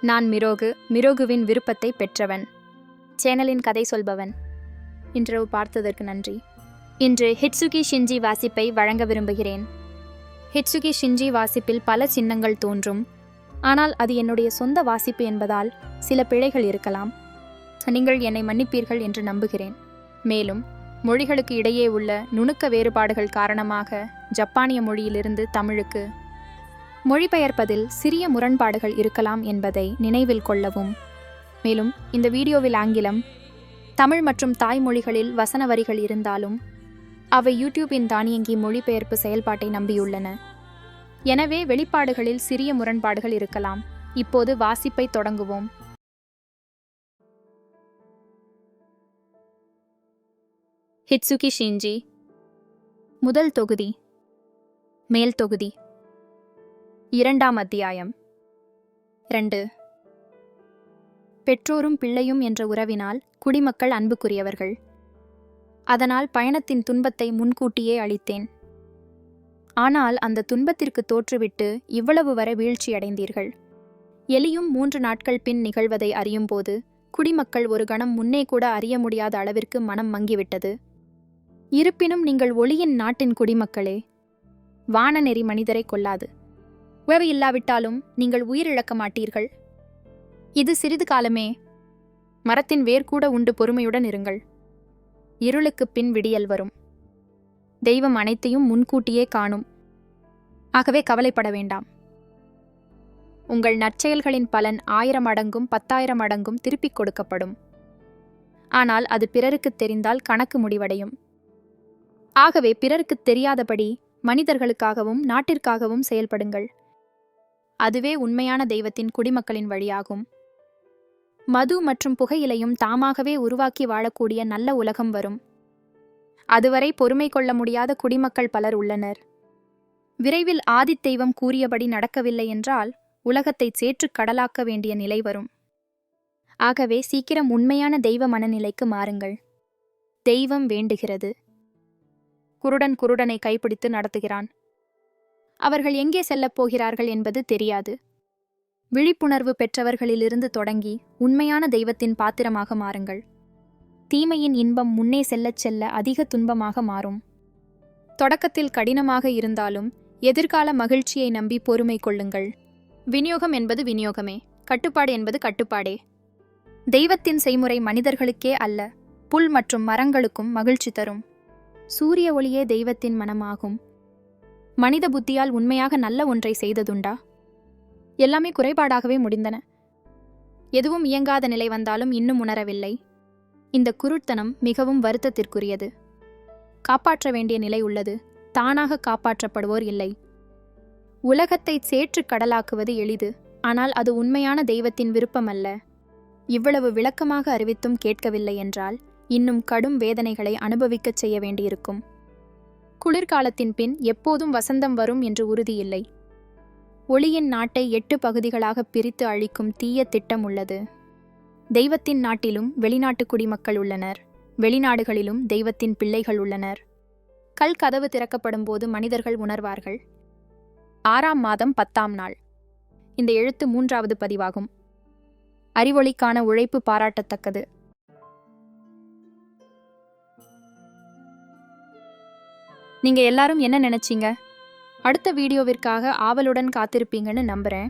நான் மிரோகு மிரோகுவின் விருப்பத்தை பெற்றவன். சேனலின் கதை சொல்பவன். இன்றவு பார்த்ததற்கு நன்றி. இன்று ஹிட்சுகி ஷின்ஜி வாசிப்பை வழங்க விரும்புகிறேன். ஹிட்சுகி ஷின்ஜி வாசிப்பில் பல சின்னங்கள் தோன்றும். ஆனால் அது என்னுடைய சொந்த வாசிப்பு என்பதால் சில பிழைகள் இருக்கலாம். நீங்கள் என்னை மன்னிப்பீர்கள் என்று நம்புகிறேன். மேலும் மொழிகளுக்கு இடையே உள்ள நுணுக்க வேறுபாடுகள் காரணமாக ஜப்பானிய மொழியிலிருந்து தமிழுக்கு மொழிபெயர்ப்பதில் சிறிய முரண்பாடுகள் இருக்கலாம் என்பதை நினைவில் கொள்ளவும். மேலும் இந்த வீடியோவில் ஆங்கிலம் தமிழ் மற்றும் தாய்மொழிகளில் வசன வரிகள் இருந்தாலும் அவை யூடியூபின் தானியங்கி மொழிபெயர்ப்பு செயல்பாட்டை நம்பியுள்ளன. எனவே வெளிப்பாடுகளில் சிறிய முரண்பாடுகள் இருக்கலாம். இப்போது வாசிப்பை தொடங்குவோம். Hitsuki Shinji. முதல் தொகுதி. மேல் தொகுதி. இரண்டாம் அத்தியாயம். ரெண்டு. பெற்றோரும் பிள்ளையும் என்ற உறவினால் குடிமக்கள் அன்புக்குரியவர்கள். அதனால் பயணத்தின் துன்பத்தை முன்கூட்டியே அளித்தேன். ஆனால் அந்த துன்பத்திற்கு தோற்றுவிட்டு இவ்வளவு வரை வீழ்ச்சியடைந்தீர்கள். எலியும் மூன்று நாட்கள் பின் நிகழ்வதை அறியும்போது குடிமக்கள் ஒரு கணம் முன்னே கூட அறிய முடியாத அளவிற்கு மனம் மங்கிவிட்டது. இருப்பினும் நீங்கள் ஒளியின் நாட்டின் குடிமக்களே வானநெறி மனிதரை கொல்லாது. உறவு இல்லாவிட்டாலும் நீங்கள் உயிரிழக்க மாட்டீர்கள். இது சிறிது காலமே. மரத்தின் வேர்கூட உண்டு பொறுமையுடன் இருங்கள். இருளுக்குப் பின் விடியல் வரும். தெய்வம் அனைத்தையும் முன்கூட்டியே காணும். ஆகவே கவலைப்பட வேண்டாம். உங்கள் நற்செயல்களின் பலன் ஆயிரம் அடங்கும் பத்தாயிரம் அடங்கும் திருப்பிக் கொடுக்கப்படும். ஆனால் அது பிறருக்குத் தெரிந்தால் கணக்கு முடிவடையும். ஆகவே பிறருக்குத் தெரியாதபடி மனிதர்களுக்காகவும் நாட்டிற்காகவும் செயல்படுங்கள். அதுவே உண்மையான தெய்வத்தின் குடிமக்களின் வழியாகும். மது மற்றும் புகையிலையும் தாமாகவே உருவாக்கி வாழக்கூடிய நல்ல உலகம் வரும். அதுவரை பொறுமை கொள்ள முடியாத குடிமக்கள் பலர் உள்ளனர். விரைவில் ஆதித்தெய்வம் கூறியபடி நடக்கவில்லை என்றால் உலகத்தை சேற்றுக் கடலாக்க வேண்டிய நிலை வரும். ஆகவே சீக்கிரம் உண்மையான தெய்வ மனநிலைக்கு மாறுங்கள். தெய்வம் வேண்டுகிறது. குருடன் குருடனை கைப்பிடித்து நடத்துகிறான். அவர்கள் எங்கே செல்லப் போகிறார்கள் என்பது தெரியாது. விழிப்புணர்வு பெற்றவர்களிலிருந்து தொடங்கி உண்மையான தெய்வத்தின் பாத்திரமாக மாறுங்கள். தீமையின் இன்பம் முன்னே செல்லச் செல்ல அதிக துன்பமாக மாறும். தொடக்கத்தில் கடினமாக இருந்தாலும் எதிர்கால மகிழ்ச்சியை நம்பி பொறுமை கொள்ளுங்கள். விநியோகம் என்பது விநியோகமே கட்டுப்பாடு என்பது கட்டுப்பாடே. தெய்வத்தின் செய்முறை மனிதர்களுக்கே அல்ல புல் மற்றும் மரங்களுக்கும் மகிழ்ச்சி தரும். சூரிய ஒளியே தெய்வத்தின் மனமாகும். மனித புத்தியால் உண்மையாக நல்ல ஒன்றை செய்ததுண்டா? எல்லாமே குறைபாடாகவே முடிந்தன. எதுவும் இயங்காத நிலை வந்தாலும் இன்னும் உணரவில்லை. இந்த குருட்டனம் மிகவும் வருத்தத்திற்குரியது. காப்பாற்ற வேண்டிய நிலை உள்ளது. தானாக காப்பாற்றப்படுவோர் இல்லை. உலகத்தை சேற்று கடலாக்குவது எளிது. ஆனால் அது உண்மையான தெய்வத்தின் விருப்பமல்ல. இவ்வளவு விளக்கமாக அறிவித்தும் கேட்கவில்லை என்றால் இன்னும் கடும் வேதனைகளை அனுபவிக்கச் செய்ய வேண்டியிருக்கும். குளிர்காலத்தின் பின் எப்போதும் வசந்தம் வரும் என்று உறுதியில்லை. ஒளியின் நாட்டை எட்டு பகுதிகளாக பிரித்து அழிக்கும் தீய திட்டம் உள்ளது. தெய்வத்தின் நாட்டிலும் வெளிநாட்டு குடிமக்கள் உள்ளனர். வெளிநாடுகளிலும் தெய்வத்தின் பிள்ளைகள் உள்ளனர். கல் கதவு திறக்கப்படும் போது மனிதர்கள் உணர்வார்கள். ஆறாம் மாதம் பத்தாம் நாள். இந்த எழுத்து மூன்றாவது பதிவாகும். அறிவொளிக்கான உழைப்பு பாராட்டத்தக்கது. நீங்க எல்லாரும் என்ன நினைச்சீங்க? அடுத்த வீடியோவிற்காக ஆவலுடன் காத்திருப்பீங்கன்னு நம்புகிறேன்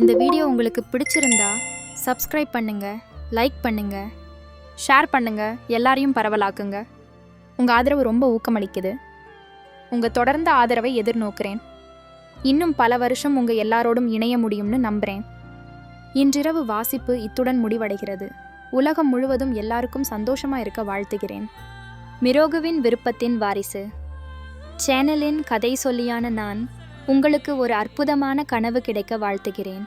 இந்த வீடியோ உங்களுக்கு பிடிச்சிருந்தா சப்ஸ்கிரைப் பண்ணுங்க லைக் பண்ணுங்க ஷேர் பண்ணுங்க எல்லாரையும் பரவலாக்குங்க. உங்கள் ஆதரவு ரொம்ப ஊக்கமளிக்குது. உங்கள் தொடர்ந்த ஆதரவை எதிர்நோக்கிறேன். இன்னும் பல வருஷம் உங்கள் எல்லாரோடும் இணைய முடியும்னு நம்புகிறேன் இன்றிரவு வாசிப்பு இத்துடன் முடிவடைகிறது. உலகம் முழுவதும் எல்லாருக்கும் சந்தோஷமாக இருக்க வாழ்த்துகிறேன். மிரோகுவின் விருப்பத்தின் வாரிசு. சேனலின் கதை சொல்லியான நான் உங்களுக்கு ஒரு அற்புதமான கனவு கிடைக்க வாழ்த்துகிறேன்.